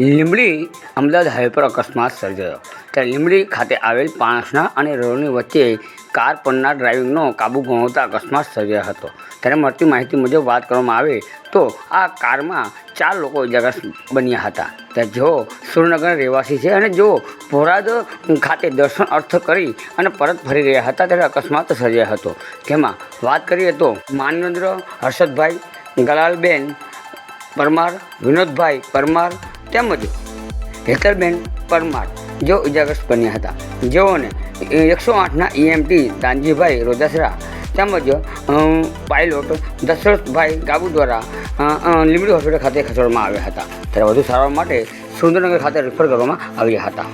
Limbdi Ahmedabad highway પર અકસ્માત સર્જાયો. ત્યારે લીંબડી ખાતે આવેલ પાણસના અને રોડની વચ્ચે કાર પરના ડ્રાઇવિંગનો કાબુ ગુમાવતા અકસ્માત સર્જાયો હતો. ત્યારે મળતી માહિતી મુજબ વાત કરવામાં આવે તો આ કારમાં ચાર લોકો ઇજાગ્રસ્ત બન્યા હતા. ત્યાં જેઓ સુરનગર રહેવાસી છે અને જેઓ ભોરાદ ખાતે દર્શન અર્થ કરી અને પરત ફરી રહ્યા હતા ત્યારે અકસ્માત સર્જાયો હતો. જેમાં વાત કરીએ તો માનવેન્દ્ર હર્ષદભાઈ ગલાલબેન પરમાર, વિનોદભાઈ પરમાર તેમજ હેતલબેન પરમાર જેઓ ઇજાગ્રસ્ત બન્યા હતા. જેઓને એકસો આઠના ઈએમટી દાનજીભાઈ રોજાસરા તેમજ પાયલોટ દશરથભાઈ ગાબુ દ્વારા અ, હોસ્પિટલ ખાતે ખસેડવામાં આવ્યા હતા. ત્યારે વધુ સારવાર માટે સુરેન્દ્રનગર ખાતે રેફર કરવામાં આવ્યા હતા.